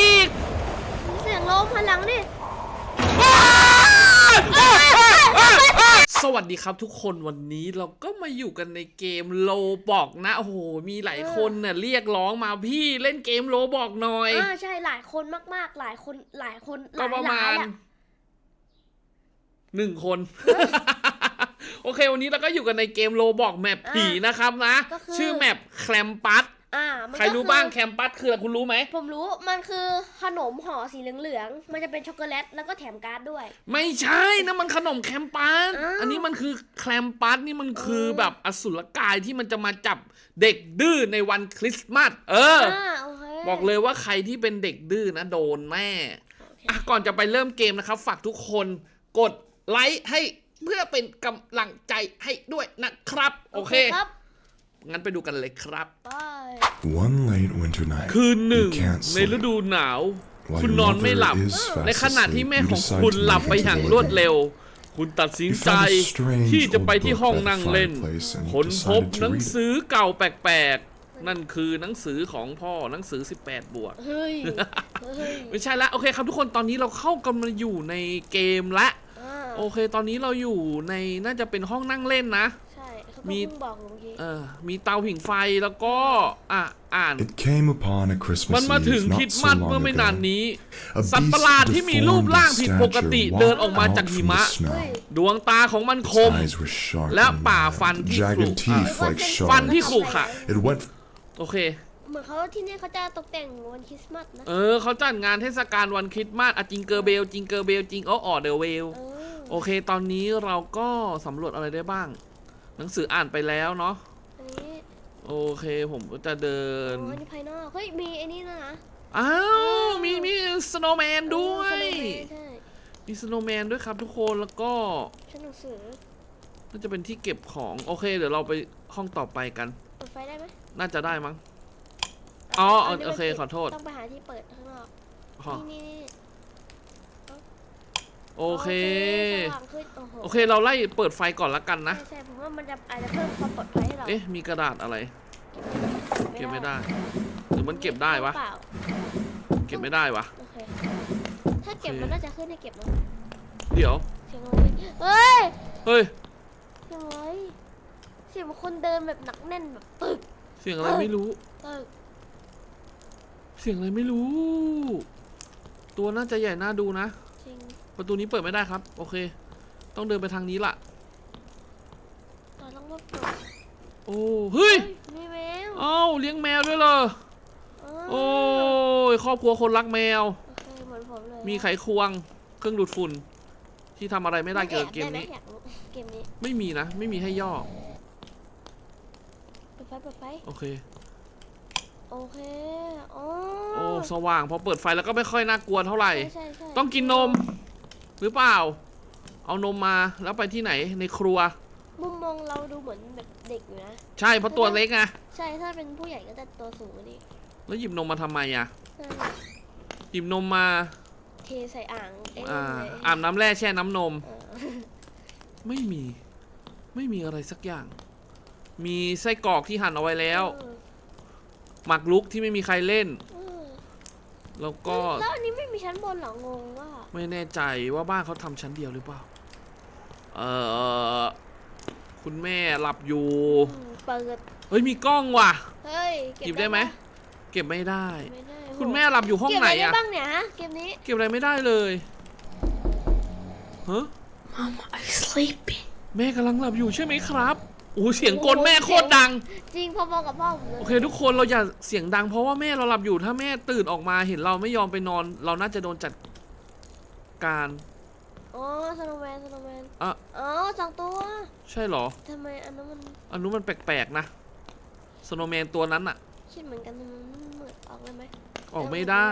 อีกเสียงลมพลังดิสวัสดีครับทุกคนวันนี้เราก็มาอยู่กันในเกมโลบอกนะโอ้โหมีหลายคนเน่ะเรียกร้องมาพี่เล่นเกมโลบอกหน่อยอ่าใช่หลายคนมากๆ หลายคนหลายคนหก็ลายประหลามายณอะหนึ่งคน โอเควันนี้เราก็อยู่กันในเกมโลบอกแมปผีนะครับนะ ชื่อแมปแคลมปัส อ่ามันใครก็รู้อบ้างแคมปัสคืออะไรคุณรู้ไหม ผมรู้มันคือขนมห่อสีเหลืองๆมันจะเป็นช็อกโกแลตแล้วก็แถมการ์ดด้วย ไม่ใช่นะมันขนมแคมปัส อ้าวอันนี้มันคือแคลมปัสนี่มันคือเออแบบอสุรกายที่มันจะมาจับเด็กดื้อในวันคริสต์มาส เออ อ่าโอเค บอกเลยว่าใครที่เป็นเด็กดื้อนะโดนแน่โอเคอะก่อนจะไปเริ่มเกมนะครับ ฝากทุกคนกดไลค์ให้เพื่อเป็นกำลังใจให้ด้วยนะครับ โอเค ครับงั้นไปดูกันเลยครับ ไป One late winter night, คืนหนึ่ง you can't ใน sleep. ฤดูหนาว While คุณ your นอนไม่หลับ mother is fast ในขณะที่ asleep, แม่ you ของ decide คุณ to หลับ make ไป it อย่าง to รวด the เร็ว คุณตัดสิน You ใจ found a strange ที่จะไป old ที่ book ห้อง by the นั่งเล่น fireplace and ค้นพบ decided to หนัง read it. สือเก่าแปลกๆ นั่นคือหนังสือของพ่อหนังสือ 18 บวก เฮ้ย เฮ้ยไม่ใช่ละโอเคครับทุกคนตอนนี้เราเข้ากันมาอยู่ในเกมละ อ่าโอเค ตอนนี้เราอยู่ในน่าจะเป็นห้องนั่งเล่นนะใช่เขา มี ก็เพิ่งบอกเมื่อกี้เออมีเตาผิงไฟแล้วก็อะอ่าน It came upon a มัน Christmas มาถึง Eve คริ not สต์ so มาสเมื่อ long ไม่นาน ago. นี้ A สัตว์ beast ประหลาดที่มีรูป deformed ร่าง in ผิดปกติ stature เดินออก walked มา out จากหิ from มะ the snow. ดวงตาของมันค Its ม eyes were sharp และ and ป่า mad, ฟันที่ขรุ jagged teeth อ่า like ฟัน sharks. ที่ขรุขระ It went โอเค เหมือนเขาที่นี่เขาจะตกแต่งวันคริสต์มาสนะเออเขาจัดงานเทศกาลวันคริสต์มาสอะจิงเกอร์เบล จิงเกอร์เบล จิงอ๋อออเดอเวล เออโอเค ตอนนี้เราก็สำรวจอะไรได้บ้าง หนังสืออ่านไปแล้วเนาะอันนี้โอเคผมก็จะเดิอ๋อนอันนี้ภายนอก เฮ้ย มีไอ้นี่นะนะอ้าวมีมีสโนว์แมนด้วยเออสนุกไหมใช่มีสโนว์แมนด้วยครับทุกคนแล้วก็ชั้นหนังสือน่าจะเป็นที่เก็บของโอเค เดี๋ยวเราไปห้องต่อไปกัน เปิดไฟได้ไหมน่าจะได้มั้ง อ๋ออันนี้โอเคมันปิดขอโทษ ต้องไปหาที่เปิดข้างนอกอ๋อนี่นี่นี่ โอเค สว่างขึ้นโอ้โหโอเค เราไล่เปิดไฟก่อนละกันนะใช่ใช่ผมว่ามันจะอาจจะเพิ่มความปลอดภัยให้เราเอ๊ะ มีกระดาษอะไร เก็บไม่ได้ หรือมันเก็บได้วะ เปล่าเก็บไม่ได้วะ โอเคถ้าเก็บโอเคมันน่าจะขึ้นให้เก็บนะเดี๋ยว เสียงอะไรเฮ้ยเฮ้ย เสียงอะไรเสียงเหมือนคนเดินแบบหนักแน่นแบบตึกเสียงอะไรไม่รู้ ตึกเสียงอะไรไม่รู้ ตัวน่าจะใหญ่น่าดูนะจริง ประตูนี้เปิดไม่ได้ครับ โอเค ต้องเดินไปทางนี้ละเราต้องรบกวนโอ้เฮ้ยมีแมวเอ้าเลี้ยงแมวด้วยเหรอโอ้ยครอบครัวคนรักแมว โอเคเหมือนผมเลยมีไขควงเครื่องดูดฝุ่น ที่ทำอะไรไม่ได้เกี่ยวกับเกมนี้แอบได้ไหอยากรู้เกมนี้ไม่มีนะ ไม่มีให้ย่อ เปิดไฟเปิดไฟโอเค โอเคโอ้โอ้สว่างพอเปิดไฟแล้วก็ไม่ค่อยน่ากลัวเท่าไหร่ ใช่ใช่ใช่ต้องกินนม หรือเปล่า เอานมมาแล้วไปที่ไหนในครัว มุมมองเราดูเหมือนแบบเด็กอยู่นะ ใช่เพราะตัวเล็กไงใช่ถ้าเป็นผู้ใหญ่ก็จะตัวสูงกว่านี้แล้วหยิบนมมาทำไมอะนั่นหยิบนมมาเทใส่อ่างเอ้ยอ่าเลยอาบน้ำแร่แช่น้ำนม เออไม่มี ไม่มีอะไรสักอย่าง มีไส้กรอกที่หั่นเอาไว้แล้ว เออหมักลุกที่ไม่มีใครเล่น เออ แล้วก็แล้วอันนี้ไม่มีชั้นบนเหรองงว่าไม่แน่ใจว่าบ้านเขาทำชั้นเดียวหรือเปล่า เออคุณแม่หลับอยู่อืมเปิด เฮ้ยมีกล้องว่ะ เฮ้ยเก็หยิบได้ไหมปะเก็บไม่ได้ ไม่ได้คุณแม่หลับอยู่ห้องไหนเก็บอะไรอะด้บ้างเนี่ยฮะเกมนี้ เก็บอะไรไม่ได้เลยฮะ Mom, I'm sleeping. แม่กำลังหลับอยู่ใช่ไหมครับ โอ้โหเสียงกลแม่โคตรดัง จริงพอๆกับพ่อผมเลยโอเค ทุกคนเราอย่าเสียงดังเพราะว่าแม่เราหลับอยู่ถ้าแม่ตื่นออกมาเห็นเราไม่ยอมไปนอน เราน่าจะโดนจัดการอ๋อสโนว์แมนสโนว์แมนอะอ๋อสองตัวใช่เหรอ ทำไมอันนั้นมันอันนู้นมันแปลกๆนะสโนแมนตัวนั้นอะคิดเหมือนกันทำไมมันเหมือนออกได้ไหมออกไม่ได้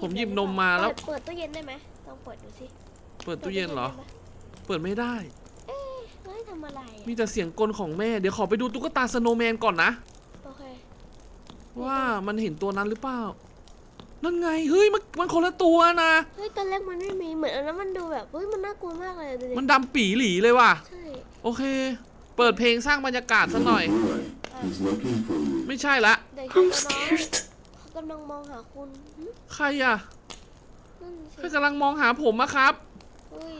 ผมหยิบนมมาแล้ว เปิดเปิดตู้เย็นได้ไหมลองเปิดดูสิเปิดตู้เย็นเหรอ เปิดไม่ได้ เฮ้ยทำอะไรอะมีแต่เสียงกลของแม่ เดี๋ยวขอไปดูตุ๊กตาสโนแมนก่อนนะ โอเคว่ามันเห็นตัวนั้นหรือเปล่า นั่นไง เฮ้ย มันมันคนละตัวนะ เฮ้ยตอนแรกมันไม่มีเหมือนอันนั้นมันดูแบบเฮ้ยมันน่ากลัวมากเลยดูดิมันดำปีหลีเลยว่ะ ใช่ โอเค เปิดเพลงสร้างบรรยากาศซะหน่อยอะ is looking for you. ไม่ใช่ละ เด็ก I'm ชายน้อย scared. เขากำลังมองหาคุณหึใครอะนั่นสิใครกำลังมองหาผมอะครับ เฮ้ย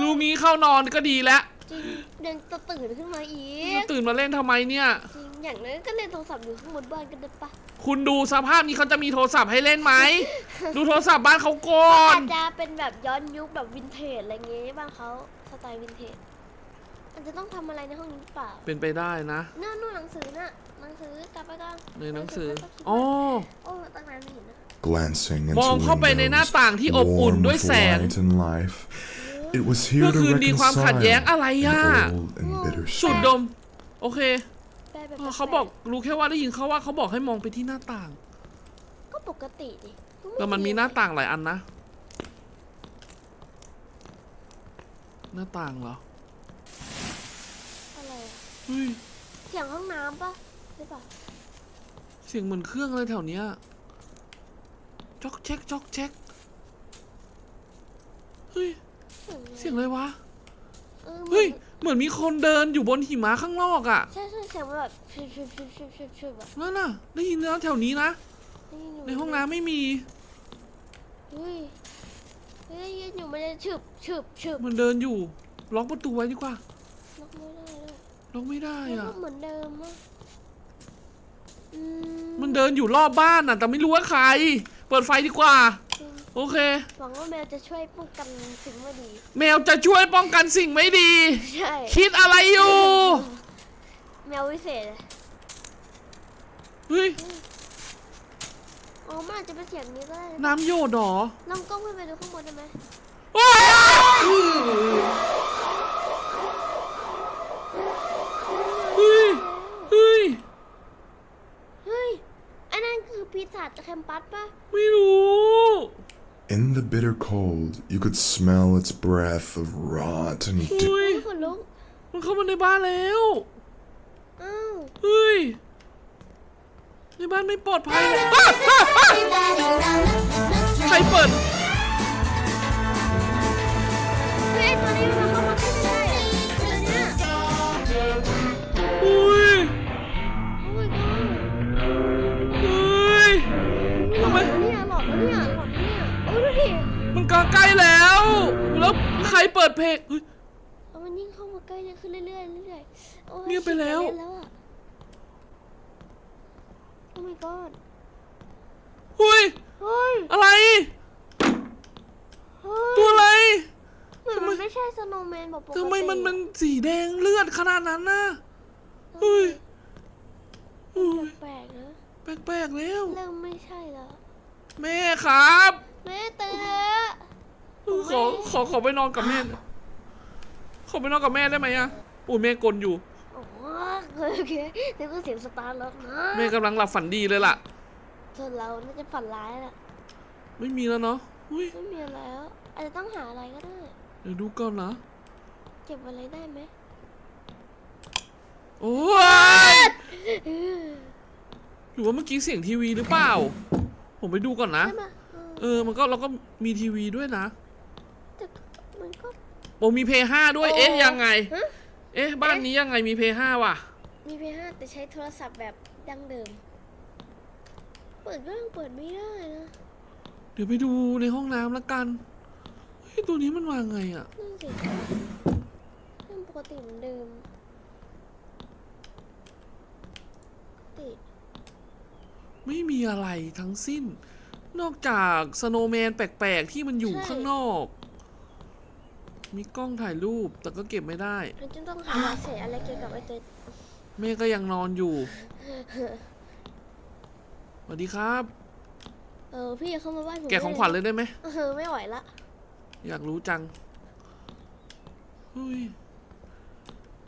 รู้งี้เข้านอนก็ดีแล้วจริงยังจะตื่นขึ้นมาอีจะกตื่นมาเล่นทำไมเนี่ย จริงอย่างนั้นก็เล่นโทรศัพท์อยู่ข้างบนบ้านกันได้ปะคุณดูสภาพนี้เขาจะมีโทรศัพท์ให้เล่นไหม ดูโทรศัพท์บ้านเขาก่อนอาจจะเป็นแบบย้อนยุคแบบวินเทจอะไรเงี้ยบ้านเขาสไตล์วินเทจอาจจะต้องทำอะไรในห้องนี้หรือเปล่าเป็นไปได้นะน่านู่นหนังสือน่ะหนังสือกลับไปก่อนในหนังสือไปก่นอ๋อโอ้ตั้งนานไม่เห็นนะ Glancing ม into องเข้าไปในหน้า windows, ต่างที่อบอุ่น warm ด้วย with แสง light and life. It was เมื่ here อ to คืนดีความขัด reconcile แย้งอะไรอะ an old and bitter สูด strife. ดม โอเคแปลแบบเออเขาบอกรู้แค่ว่าได้ยินเขาว่าเขาบอกให้มองไปที่หน้าต่าง ก็ปกติดิก็แต่มันมีหน้าต่างหลายอันนะ หน้าต่างเหรออะไรอะเฮ้ยเสียงห้องน้ำปะหรือเปล่าเสียงเหมือนเครื่องอะไรแถวเนี้ย จ๊อกแจ๊กจ๊อกแจ๊กเฮ้ย เสียงอะไรเสียงอะไรวะเออเหมืเฮ้อยนเหมือนมีคนเดินอยู่บนหิมะข้างนอกอะ่ะ ใช่ใช่เสียงมันแบบชุบชุบชุบชุบชุบชุบแบบนั่นน่ะ ได้ยินนะแถวนี้นะ ได้ยิยู่ในห้องน้ำไม่มี เฮ้ยเฮ้ยได้ยินอยู่มันจะฉึบฉึบฉึบมันเดินอยู่ ล็อกประตูไว้ดีกว่า ล็อกไม่ได้เลยล็อกไม่ได้แล้วอะ ก็เหมือนเดิมอะอืมมันเดินอยู่รอบบ้านน่ะ แต่ไม่รู้ว่าใคร เปิดไฟดีกว่าจริงโอเค หวังว่าแมวจะช่วยป้องกันสิ่งไม่ดี แมวจะช่วยป้องกันสิ่งไม่ดี ใช่ คิดอะไรอยู่ แมววิเศษอะเฮ้ย อ๋อมันอาจจะเป็นเสียงนี้ก็ได้นะน้ำโยดเหรอลองกล้องขึ้นไปดูข้างบนได้ไหมว้ายเฮ้ย เฮ้ย เฮ้ยอันนั้นคือปีศาจแคม ปัสปะไม่รู้ In the bitter cold, you could smell its breath of rot and เฮ้ de- ยเฮ้ย ขนลุกมันเข้ามาในบ้านแล้ว อ้าวเฮ้ย ในบ้านไม่ปลอดภัยเลยอ้าวอ้าวอ้าวใครเปิด ดเพลงเฮ้ย เอามันยิ่งเข้ามาใกล้เนี่ยขึ้นเรื่อยๆเรื่อยๆโอ้ยเงียบไปแล้วฉีกแล้วอะโอ้ my god เฮ้ย เฮ้ยอะไร เฮ้ยตัวอะไร เหมือนมันไม่ใช่สโนว์แมนแบบปกติทำไมมันมันสีแดงเลือดขนาดนั้นน่ะเฮ้ยเฮ้ย แปลกๆนะแปลกๆแล้ว เริ่มไม่ใช่แล้ว แม่ครับ แม่ตื่นแล้ว ขอขอขอไปนอนกับแม่ขอไปนอนกับแม่ได้ไหมอะอุ้ยแม่กลนอยู่โอ้โหโอเคเดี๋ยวก็เสียงสตาร์ทรถนะแม่กำลังหลับฝันดีเลยล่ะส่วนเราน่าจะฝันร้ายแหละไม่มีแล้วเนาะอุ้ยไม่มีอะไรแล้วอาจจะต้องหาอะไรก็ได้เดี๋ยวดูก่อนนะเก็บอะไรได้ไหมโอ้ยหรือว่าเมื่อกี้เสียงทีวีหรือเปล่า ผมไปดูก่อนนะใช่ไหมเออเออ มันก็เราก็มีทีวีด้วยนะแต่ มันก็ โอ้มีเพย์ห้าด้วย เอ๊ะ ยังไง ฮะ เอ๊ะ บ้านนี้ยังไงมีเพย์ห้าว่ะ มีเพย์ห้าแต่ใช้โทรศัพท์แบบดั้งเดิม เปิดก็ยังเปิดไม่ได้นะเดี๋ยวไปดูในห้องน้ำละกัน เฮ้ย ตัวนี้มันมาไงอะ นั่นสิเรื่องปกติเหมือนเดิมปกติไม่มีอะไรทั้งสิ้น นอกจากสโนว์แมนแปลกๆ ที่มันอยู่ข้างนอก มีกล้องถ่ายรูปแต่ก็เก็บไม่ได้ เราจะต้องหาเบาะแสอะไรเกี่ยวกับไอ้ตัวแม่ก็ยังนอนอยู่สวัสดีครับ เออพี่เข้ามาบ้านผมแกะของขวัญเลยได้ไหมเออไม่ไหวละอยากรู้จังเฮ้ย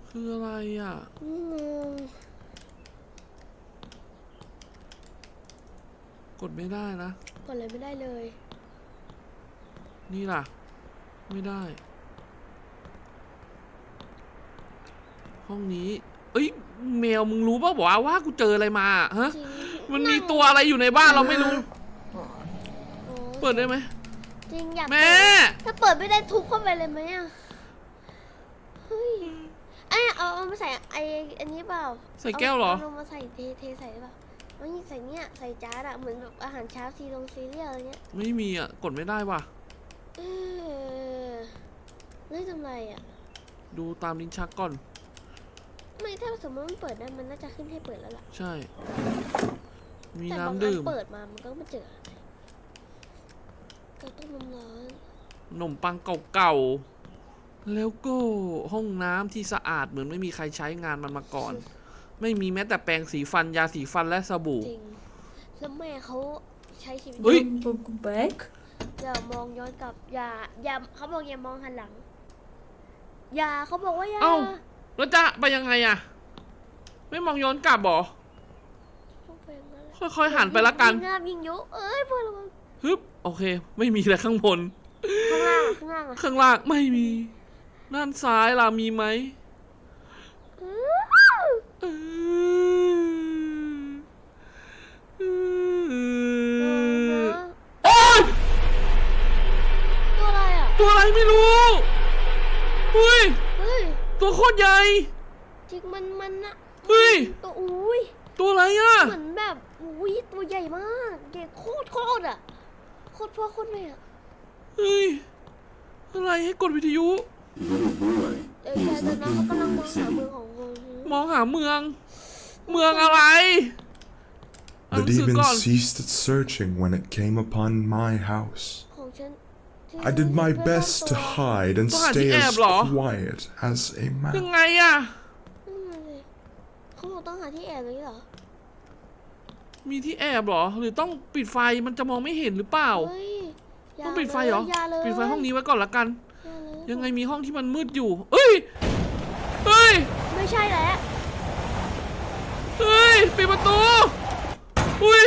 คืออะไรอะ อืมกดไม่ได้นะ กดอะไรไม่ได้เลย นี่ล่ะ ไม่ได้ ห้องนี้ เอ้ยแมวมึงรู้ป่าวว่าว่ากูเจออะไรมาฮะจริงมันมีตัวอะไรอยู่ในบ้านเราไม่รู้โอ้เปิดได้ไหมจริงอยากแม่เปิดถ้าเปิดไม่ได้ทุบเข้าไปเลยไหมอะเฮ้ยเอ้ยเอาเอามาใส่ไออันนี้เปล่าใส่แก้วเหรอาลงมาใส่เทเทใส่ได้เปล่าไม่ใส่เนี่ยใส่จานอะเหมือนแบบอาหารเช้าซีลงซีเรียลอะไรเงี้ยไม่มีอะกดไม่ได้ว่ะเออแล้วทำไรอะดูตามลิ้นชักก่อน ไม่ถ้าสมมติมันเปิดได้มันน่าจะขึ้นให้เปิดแล้วล่ะใช่ มีแต่บางน้ำอันดื่ม เปิดมามันก็ไม่เจออะไรก็ต้มน้ำร้อนขนมปังเก่าๆ แล้วก็ห้องน้ำที่สะอาดเหมือนไม่มีใครใช้งานมันมาก่อน ไม่มีแม้แต่แปรงสีฟันยาสีฟันและสบู่ จริง แล้วแม่เขาใช้ชีวิตเฮ้ย Look back. อย่ามองย้อนกลับอย่าอย่าเขาบอกอย่ามองหันหลัง อย่าเขาบอกว่าอย่าเอ้า แล้วจะไปยังไงอะไม่มองย้อนกลับเหรอต้องไปอย่างนั้นแหละค่อยๆหันไปละกันยิงงามยิงยุเอ้ยพอระวังฮึบโอเค ไม่มีอะไรข้างบน ข้างล่างอะข้างล่างอะข้างล่างไม่มี ด้านซ้ายล่ะมีไหมอื้อเออเออโอ๊ยตัวอะไรอะตัวอะไรไม่รู้เฮ้ยเฮ้ย ตัวโคตรใหญ่ จริงมันมันอะเฮ้ย ตัวอุ้ยตัวอะไรอะ เหมือนแบบอุ้ยตัวใหญ่มากใหญ่โคตรโคตรอะโคตรพ่อโคตรแม่อะเฮ้ย อะไรให้กดวิทยุเออแค่ตอนนั้นเขากำลังมองหามือของงูมองหาเมือง เมืองอะไรอ่านห The นังสือ demon ก่อน ceased its searching when it came upon my house. ของฉันที่ I did my เพื่อน best ตั to ว hide and Tuhan, stay die as Äbler. quiet as a ยัง mouse. ไงอะนั่นน่ะสิเขาบอกต้องหาที่แอบเลยเหรอ มีที่แอบเหรอ หรือต้องปิดไฟมันจะมองไม่เห็นหรือเปล่า เฮ้ยย่าต้องปิดไฟเหรอ ลยย่าเลยปิดไฟห้องนี้ไว้ก่อนละกัน อย่าเลยยังไงมีห้องที่มันมืดอยู่ เอ้ยเฮ้ย ไม่ใช่แหละเฮ้ย ปิดประตู อุ้ย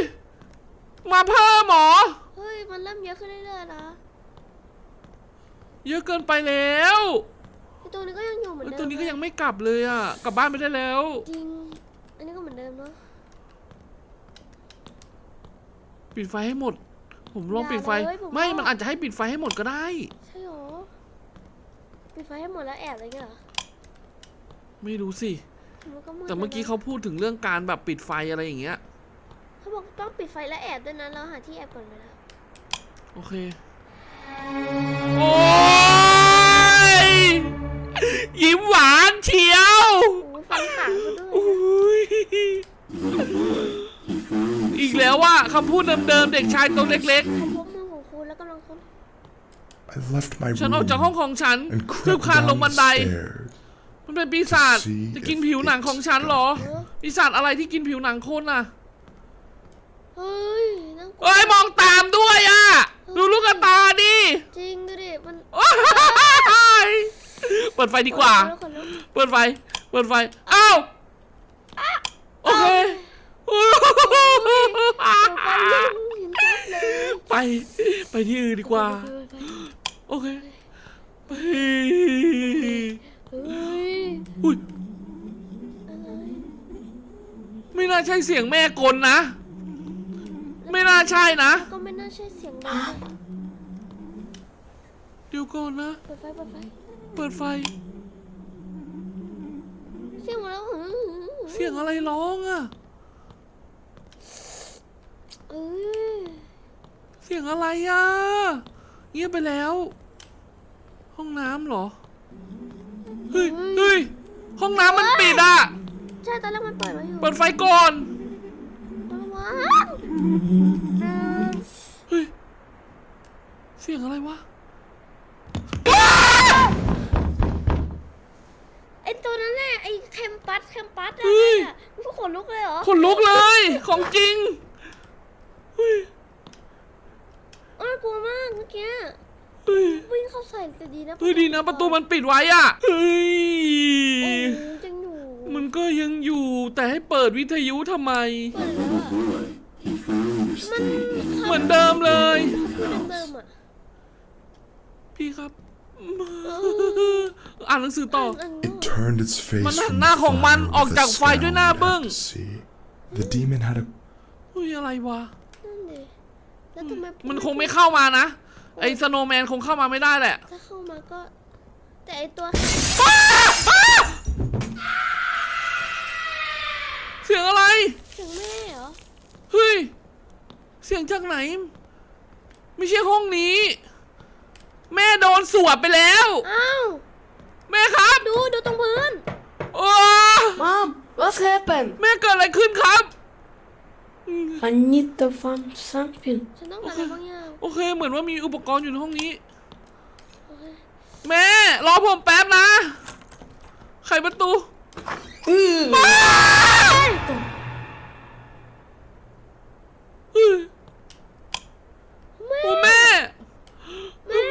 มาเพิ่มเหรอ เฮ้ย มันเริ่มเยอะขึ้นเรื่อยๆนะ เยอะเกินไปแล้วไอตัวนี้ก็ยังอยู่เหมือนแล้วเดิมตัวนี้ก็ยังไม่กลับเลยอะ กลับบ้านไม่ได้แล้ว จริง อันนี้ก็เหมือนเดิมเนาะ ปิดไฟให้หมด ผมลองปิดไฟ อย่าเลยผมไม่ ว่ามั มันอาจจะให้ปิดไฟให้หมดก็ได้ ใช่หรอปิดไฟให้หมดแล้วแอบอะไรเงี้ยเหรอไม่รู้สิ มันก็มืดแต่เมื่อกี้แล้วนะเขาพูดถึงเรื่องการแบบปิดไฟอะไรอย่างเงี้ย เขาบอกต้องปิดไฟและแอบด้วยนะเราหาที่แอบก่อนไหมล่ะโอเค โอ้ย ยิ้มหวานเชียวโอ้ยฟันขาวซะด้วยโอ้ยอีกแล้วว่าคำพูดเดิมๆเด็กชายตัวเล็กเขาพบมือของครูแล้วกำลังค้น I left my ๆ ฉัน room ออกจากห้องของฉัน and คืบ crept คลานลง down บั the นได stairs. มันเป็นปีศาจ To see จะกิน if ผิวหนังของฉันเหรอเออปีศาจอะไรที่กินผิวหนังคนน่ะ เฮ้ยนั่งเอ้ยมองตามด้วยอะ ดูลูกตาดิจริงดูดิมัน โอ๊ย เปิดไฟดีกว่าแล้วคนลุกเปิดไฟ เปิดไฟ อ้าวโอเคเปิดไฟลุกเห็นชัดเลยไป ไปที่อื่นดีกว่า โอเคไปเฮ้ยอุ้ย อะไรไม่น่าใช่เสียงแม่กลนะ ไม่น่าใช่นะ ก็ไม่น่าใช่เสียงดังเลยเดี๋ยวก่อนนะ เปิดไฟเปิดไฟ เปิดไฟ เสียงมาแล้วหือเสียงอะไรร้องอะเออเสียงอะไรอะเงียบไปแล้ว ห้องน้ำเหรอ เฮ้ยเฮ้ยห้องน้ำมันปิดอะใช่ตอนแรกมันเปิดไว้อยู่เปิดไฟก่อนระวังเฮ้ยเสียงอะไรวะ ตัวนั้นแหละไอแคมปัสแคมปัสเฮ้ยอะมันขนลุกเลยเหรอขนลุกเลย ของจริงเฮ้ยเออกลัวมากเมื่อกี้เฮ้ยวิ่งเข้าใส่แต่ดีนะเฮ้ยดีนะประตูมันปิดไว้อะเฮ้ยโอ้ยยังอยู่มันก็ยังอยู่แต่ให้เปิดวิทยุทำไม เปิดแล้วอะมันเหมือนเดิมเลยพูดเดิมๆอะพี่ครับ อ่านหนังสือต่ออัน It turned its face Man, from หน้าของมัน fire ออก with จาก a ไฟด้วยหน้า sound บึ้ง I could see. The demon had a เฮ้ยอะไรวะ นั่นดิแล้วทำไมมันคงไม่เข้ามานะ ไอ้สโนว์แมนคงเข้ามาไม่ได้แหละถ้าเข้ามาก็ แต่ไอตัวเสียงอะไร ถึงแม่เหรอเฮ้ย เสียงจากไหน ไม่ใช่ห้องนี้ แม่โดนสวบไปแล้ว อ้าวแม่ครับ ดูดูตรงพื้น โอ้ Mom, what's happened? แม่เกิดอะไรขึ้นครับ I need to find something. ฉันต้องการอะไรบางอย่างโอเค เหมือนว่ามีอุปกรณ์อยู่ในห้องนี้ โอเคแม่ รอผมแป๊บนะ ไขประตู เฮ้ยโอ้แม่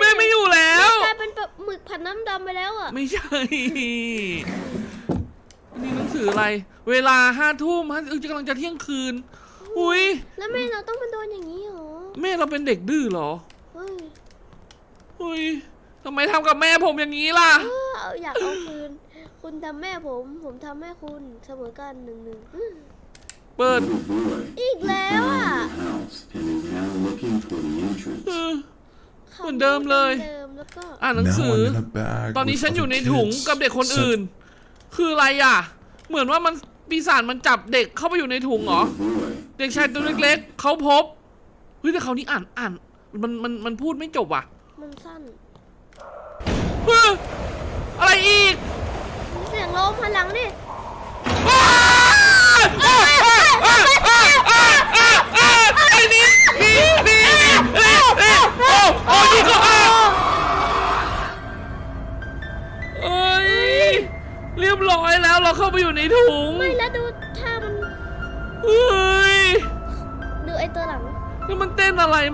แม่ไม่อยู่แล้ว กลายเป็นแบบหมึกผัดน้ำดำไปแล้วอะ ไม่ใช่ นี่หนังสืออะไร เว ลาห้าทุ่มห้าเออกำลังจะเที่ยงคืน อุ้ยแล้วแม่เราต้องมาโดนอย่างนี้เหรอแม่เราเป็นเด็กดื้อเหรอเฮ้ยอุ้ยทำไมทำกับแม่ผมอย่างนี้ล่ะ เออเอาอยากเอาคืน คุณทำแม่ผม ผมทำแม่คุณเสมอกันหนึ่งหนึ่งอื้อเปิดอีกแล้วอะ house and is now looking for the entrance. เออ เหมือนเดิมเลยเดิมแล้วก็อ่านหนังสื Now อ I'm in a bag ตอนนี้ with ฉันอยู่ other ในถุง kids. กับเด็กคน Set- อื่น คืออะไรอะ เหมือนว่ามัน ปีศาจมันจับเด็กเข้าไปอยู่ในถุงเหรอ Boy, เด็กชายตัวเล็กๆเขาพบ เฮ้ยแต่เขาวนี้อ่านอ่าน มันมันมันพูดไม่จบว่ะมันสั้นเฮ้ยอะไรอีกมีเสียงลมหันหลังดิอ้าวอ้าวอ้าว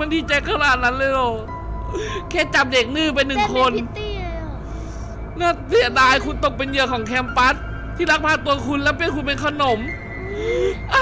มันดีใจขนาดนั้นเลยเหรอแค่จับเด็กนื้อไปหนึ่งคนน่าเสียดายคุณตกเป็นเหยื่อของแคมปัส ที่รักพาตัวคุณและเป็นคุณเป็นขนมอ